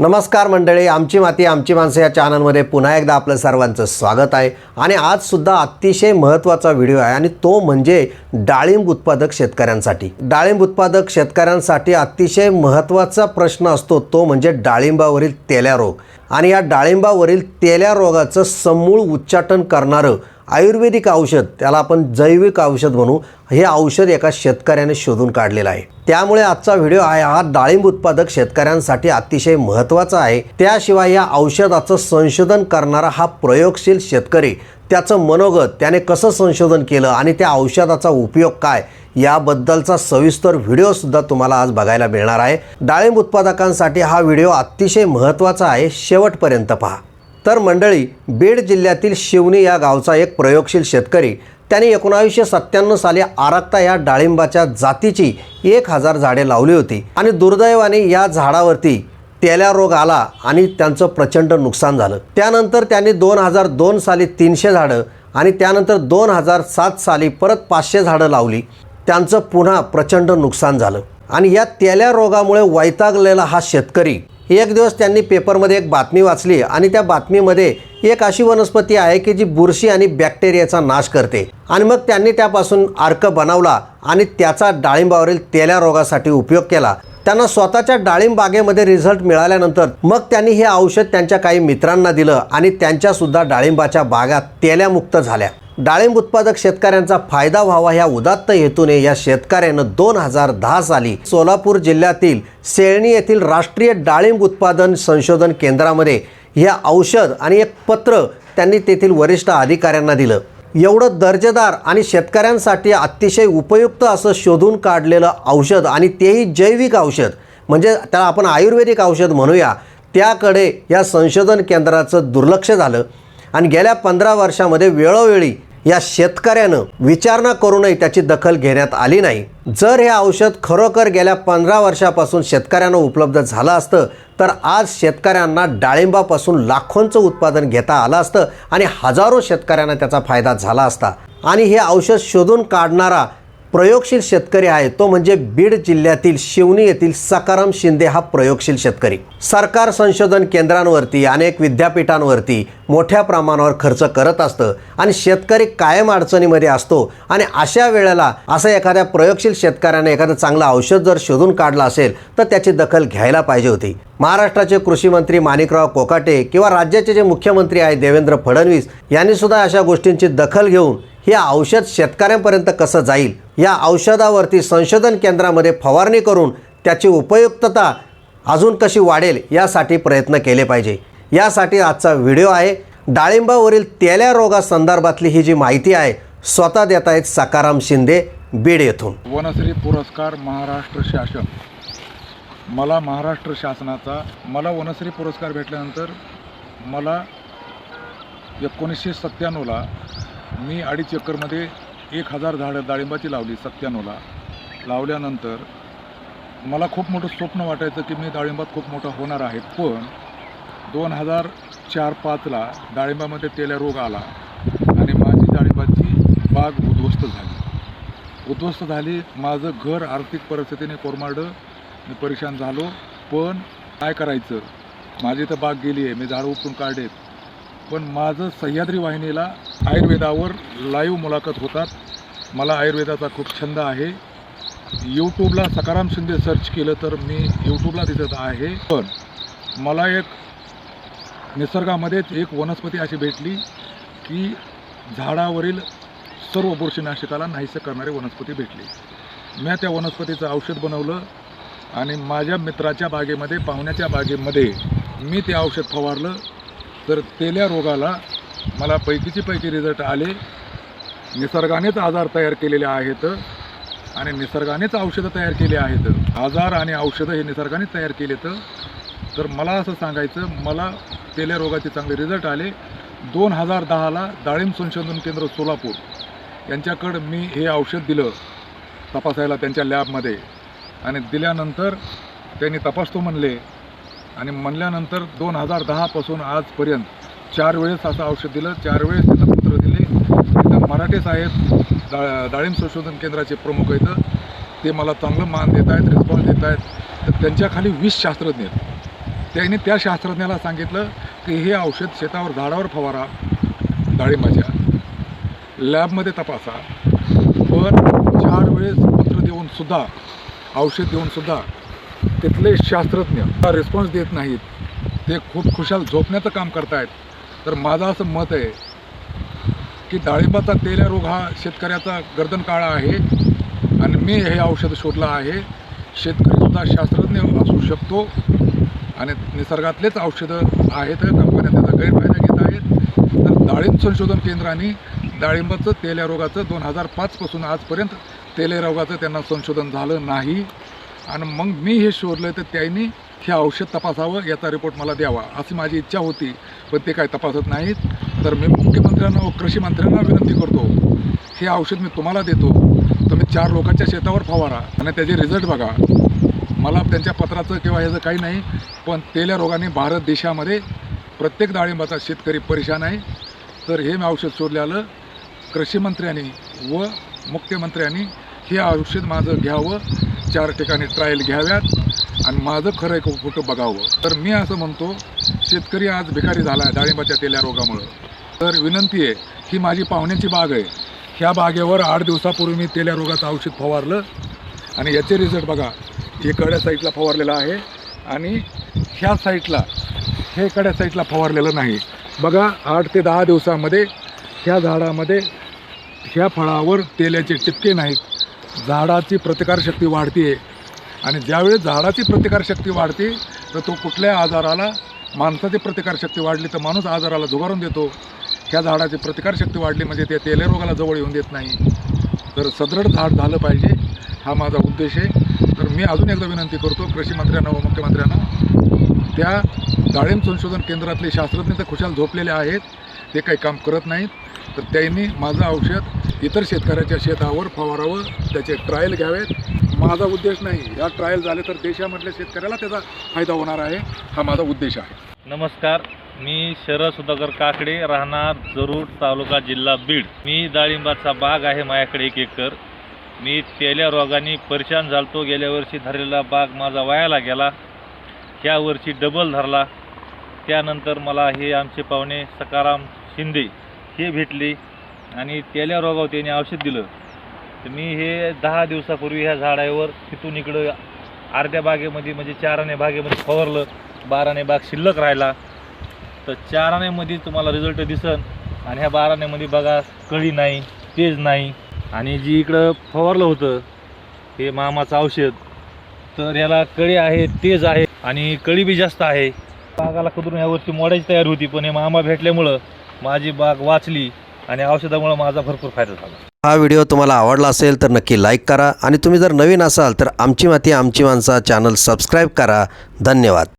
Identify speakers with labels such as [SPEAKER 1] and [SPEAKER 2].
[SPEAKER 1] नमस्कार मंडळी आमची माती आमची माणसं या चॅनलमध्ये पुन्हा एकदा आपलं सर्वांचं स्वागत आहे. आणि आजसुद्धा अतिशय महत्त्वाचा व्हिडिओ आहे आणि तो म्हणजे डाळिंब उत्पादक शेतकऱ्यांसाठी. डाळिंब उत्पादक शेतकऱ्यांसाठी अतिशय महत्त्वाचा प्रश्न असतो तो म्हणजे डाळिंबावरील तेल्या रोग आणि या डाळिंबावरील तेल्या रोगाचं समूळ उच्चाटन करणारं आयुर्वेदिक औषध त्याला आपण जैविक औषध म्हणू हे औषध एका शेतकऱ्याने शोधून काढलेलं आहे. त्यामुळे आजचा व्हिडिओ आहे हा डाळिंब उत्पादक शेतकऱ्यांसाठी अतिशय महत्त्वाचा आहे. त्याशिवाय या औषधाचं संशोधन करणारा हा प्रयोगशील शेतकरी त्याचं मनोगत त्याने कसं संशोधन केलं आणि त्या औषधाचा उपयोग काय याबद्दलचा सविस्तर व्हिडिओसुद्धा तुम्हाला आज बघायला मिळणार आहे. डाळिंब उत्पादकांसाठी हा व्हिडिओ अतिशय महत्त्वाचा आहे. शेवटपर्यंत पहा. तर मंडळी बीड जिल्ह्यातील शिवणी या गावचा एक प्रयोगशील शेतकरी त्याने एकोणावीसशे सत्त्याण्णव साली आरक्ता या डाळिंबाच्या जातीची एक हजार झाडे लावली होती. आणि दुर्दैवाने या झाडावरती तेल्या रोग आला आणि त्यांचं प्रचंड नुकसान झालं. त्यानंतर त्यांनी दोन हजार दोन साली तीनशे झाडं आणि त्यानंतर दोन हजार सात साली परत पाचशे झाडं लावली. त्यांचं पुन्हा प्रचंड नुकसान झालं. आणि या तेल्या रोगामुळे वैतागलेला हा शेतकरी एक दिवस त्यांनी पेपरमध्ये एक बातमी वाचली आणि त्या बातमीमध्ये एक अशी वनस्पती आहे की जी बुरशी आणि बॅक्टेरियाचा नाश करते. आणि मग त्यांनी त्यापासून अर्क बनवला आणि त्याचा डाळिंबावरील तेल्या रोगासाठी उपयोग केला. त्यांना स्वतःच्या डाळिंब बागेमध्ये रिझल्ट मिळाल्यानंतर मग त्यांनी हे औषध त्यांच्या काही मित्रांना दिलं आणि त्यांच्यासुद्धा डाळिंबाच्या बागा तेल्यामुक्त झाल्या. डाळिंब उत्पादक शेतकऱ्यांचा फायदा व्हावा ह्या उदात्त हेतूने या शेतकऱ्यानं दोन हजार दहा साली सोलापूर जिल्ह्यातील सेळणी येथील राष्ट्रीय डाळिंब उत्पादन संशोधन केंद्रामध्ये हे औषध आणि एक पत्र त्यांनी तेथील वरिष्ठ अधिकाऱ्यांना दिलं. एवढं दर्जेदार आणि शेतकऱ्यांसाठी अतिशय उपयुक्त असं शोधून काढलेलं औषध आणि तेही जैविक औषध म्हणजे त्याला आपण आयुर्वेदिक औषध म्हणूया त्याकडे या संशोधन केंद्राचं दुर्लक्ष झालं. आणि गेल्या पंधरा वर्षामध्ये वेळोवेळी या शेतकऱ्यानं विचारणा करूनही त्याची दखल घेण्यात आली नाही. जर हे औषध खरोखर गेल्या पंधरा वर्षापासून शेतकऱ्यांना उपलब्ध झालं असतं तर आज शेतकऱ्यांना डाळिंबापासून लाखोंचं उत्पादन घेता आलं असतं आणि हजारो शेतकऱ्यांना त्याचा फायदा झाला असता. आणि हे औषध शोधून काढणारा प्रयोगशील शेतकरी आहे तो म्हणजे बीड जिल्ह्यातील शिवणी येथील सकाराम शिंदे हा प्रयोगशील शेतकरी. सरकार संशोधन केंद्रांवरती अनेक विद्यापीठांवरती मोठ्या प्रमाणावर खर्च करत असतं आणि शेतकरी कायम अडचणीमध्ये असतो आणि अशा वेळेला असं एखाद्या प्रयोगशील शेतकऱ्याने एखादं चांगलं औषध जर शोधून काढलं असेल तर त्याची दखल घ्यायला पाहिजे होती. महाराष्ट्राचे कृषी मंत्री माणिकराव कोकाटे किंवा राज्याचे जे मुख्यमंत्री आहेत देवेंद्र फडणवीस यांनी सुद्धा अशा गोष्टींची दखल घेऊन हे औषध शेतकऱ्यांपर्यंत कसं जाईल? या औषधावरती संशोधन केंद्रामध्ये फवारणी करून त्याची उपयुक्तता अजून कशी वाढेल यासाठी प्रयत्न केले पाहिजे. यासाठी आजचा व्हिडिओ आहे. डाळिंबावरील तेल्या रोगासंदर्भातली ही जी माहिती आहे स्वतः देत आहेत सकाराम शिंदे बीड येथून.
[SPEAKER 2] वनश्री पुरस्कार महाराष्ट्र शासन. मला महाराष्ट्र शासनाचा मला वनश्री पुरस्कार भेटल्यानंतर मला एकोणीसशे सत्त्याण्णवला मी अडीच एकरमध्ये एक हजार झाडं डाळिंबाची लावली सत्त्याण्णवला. लावल्यानंतर मला खूप मोठं स्वप्न वाटायचं की मी डाळिंबात खूप मोठं होणार आहे. पण दोन हजार चार पाचला डाळिंबामध्ये तेल्या रोग आला आणि माझी डाळिंबाची बाग उद्ध्वस्त झाली. उद्ध्वस्त झाली माझं घर आर्थिक परिस्थितीने कोरमाडं मी परेशान झालो. पण काय करायचं? माझी तर बाग गेली आहे मी झाडं उपटून काढेत पण माझं सह्याद्री वाहिनीला आयुर्वेदावर लाईव्ह मुलाखत होतात. मला आयुर्वेदाचा खूप छंद आहे. यूट्यूबला सकाराम शिंदे सर्च केलं तर मी यूट्यूबला दिसत आहे. पण मला एक निसर्गामध्येच एक वनस्पती अशी भेटली की झाडावरील सर्व बुरशीनाशकाला नाहीसं करणारी वनस्पती भेटली. मी त्या वनस्पतीचं औषध बनवलं आणि माझ्या मित्राच्या बागेमध्ये पाहुण्याच्या बागेमध्ये मी ते औषध फवारलं. तर तेल्या रोगाला मला पैकीची पैकी रिझल्ट आले. निसर्गानेच आजार तयार केलेले आहेत आणि निसर्गानेच औषधं तयार केली आहेत. आजार आणि औषधं हे निसर्गानेच तयार केलेत. तर मला असं सांगायचं मला तेल्या रोगाचे चांगले रिझल्ट आले. दोन हजार दहाला डाळिंब संशोधन केंद्र सोलापूर यांच्याकडं मी हे औषध दिलं तपासायला त्यांच्या लॅबमध्ये. आणि दिल्यानंतर त्यांनी तपासतो म्हणले आणि म्हणल्यानंतर दोन हजार दहापासून आजपर्यंत चार वेळेस असं औषध दिलं चार वेळेस त्यांना पत्र दिले. तिथं मराठे साहेब डा डाळिंब संशोधन केंद्राचे प्रमुख आहेत. ते मला चांगलं मान देत आहेत रिस्पॉन्स देत आहेत. तर त्यांच्याखाली वीस शास्त्रज्ञ आहेत. त्यांनी त्या शास्त्रज्ञाला सांगितलं की हे औषध शेतावर झाडावर फवारा डाळिंबाच्या. लॅबमध्ये तपासा. पण चार वेळेस पत्र देऊन सुद्धा औषध देऊनसुद्धा तिथले शास्त्रज्ञ रिस्पॉन्स देत नाहीत. ते खूप खुशाल झोपण्याचं काम करतायत. तर माझं असं मत आहे की डाळिंबाचा तेल्या रोग हा शेतकऱ्याचा गर्दन काळा आहे आणि मी हे औषध शोधलं आहे. शेतकरीसुद्धा शास्त्रज्ञ असू शकतो आणि निसर्गातलेच औषधं आहेत कंपन्या त्याचा गैरफायदा घेत आहेत. तर डाळिंब संशोधन केंद्राने डाळिंबाचं तेल्या रोगाचं दोन हजार पाचपासून आजपर्यंत तेल्या रोगाचं त्यांना संशोधन झालं नाही. आणि मग मी हे शोधलं तर त्यांनी हे औषध तपासावं याचा रिपोर्ट मला द्यावा अशी माझी इच्छा होती. पण ते काय तपासत नाहीत. तर मी मुख्यमंत्र्यांना व कृषी मंत्र्यांना विनंती करतो हे औषध मी तुम्हाला देतो. तुम्ही चार लोकांच्या शेतावर फवारा आणि त्याचे रिझल्ट बघा. मला त्यांच्या पत्राचं किंवा ह्याचं काही नाही पण तेल्या रोगाने भारत देशामध्ये प्रत्येक डाळिंबाचा शेतकरी परेशान आहे. तर हे मी औषध शोधल्यानं आलं कृषीमंत्र्यांनी व मुख्यमंत्र्यांनी हे औषध माझं घ्यावं. चार ठिकाणी ट्रायल घ्याव्यात आणि माझं खरं एक कुठं बघावं. तर मी असं म्हणतो शेतकरी आज भिकारी झाला आहे डाळिंबाच्या तेल्या रोगामुळं. तर विनंती आहे ही माझी पाहुण्याची बाग आहे. ह्या बागेवर आठ दिवसापूर्वी मी तेल्या रोगाचं औषध फवारलं आणि याचे रिझल्ट बघा हे कड्या साईडला फवारलेलं आहे आणि ह्या साईडला हे कड्या साईडला फवारलेलं नाही. बघा आठ ते दहा दिवसामध्ये ह्या झाडामध्ये ह्या फळावर तेल्याचे टिपके नाहीत. झाडाची प्रतिकारशक्ती वाढते आणि ज्यावेळेस झाडाची प्रतिकारशक्ती वाढते तर तो कुठल्या आजाराला माणसाची प्रतिकारशक्ती वाढली तर माणूस आजाराला झुगारून देतो. ह्या झाडाची प्रतिकारशक्ती वाढली म्हणजे ते तेलरोगाला जवळ येऊन देत नाही. तर सदृढ झाड झालं पाहिजे हा माझा उद्देश आहे. तर मी अजून एकदा विनंती करतो कृषी मंत्र्यांना व मुख्यमंत्र्यांना त्या डाळिंब संशोधन केंद्रातले शास्त्रज्ञ तर खुशाल झोपलेले आहेत ते काही काम करत नाहीत. तर त्यांनी माझं औषध इतर शेतकऱ्याच्या शेतावर फवारावं त्याचे ट्रायल घ्यावेत. माझा उद्देश नाही. या ट्रायल झाले तर देशामधल्या शेतकऱ्याला त्याचा फायदा होणार आहे. हा माझा उद्देश आहे.
[SPEAKER 3] नमस्कार. मी शरद सुधाकर काकडे राहणार जरूर तालुका जिल्हा बीड. मी डाळिंबाचा बाग आहे माझ्याकडे एक एकर. मी तेल्या रोगाने परेशान झालतो. गेल्या वर्षी धरलेला बाग माझा वायाला गेला. ह्या वर्षी डबल धरला. त्यानंतर मला हे आमचे पाहुणे सकाराम शिंदे हे भेटले. आणि त्याला रोगावर त्याने औषध दिलं. तर मी हे दहा दिवसापूर्वी ह्या झाडावर तिथून इकडं अर्ध्या बागेमध्ये म्हणजे चाराने बागेमध्ये फवारलं. बाराने बाग शिल्लक राहिला. तर चाराण्यामध्ये तुम्हाला रिझल्ट दिसन. आणि ह्या बाराण्यामध्ये बघा कळी नाही तेज नाही. आणि जी इकडं फवारलं होतं हे मामाचं औषध तर याला कळी आहे तेज आहे. आणि कळी बी जास्त आहे. बागाला कुदरून यावर्षी मोडायची तयारी होती पण हे मामा भेटल्यामुळं माझी बाग वाचली. आणि औषधामुळे माझा भरपूर फायदा झाला.
[SPEAKER 1] हा व्हिडिओ तुम्हाला आवडला असेल तर नक्की लाईक करा आणि तुम्ही जर नवीन असाल तर आमची माती आमची माणसा चॅनल सबस्क्राईब करा. धन्यवाद.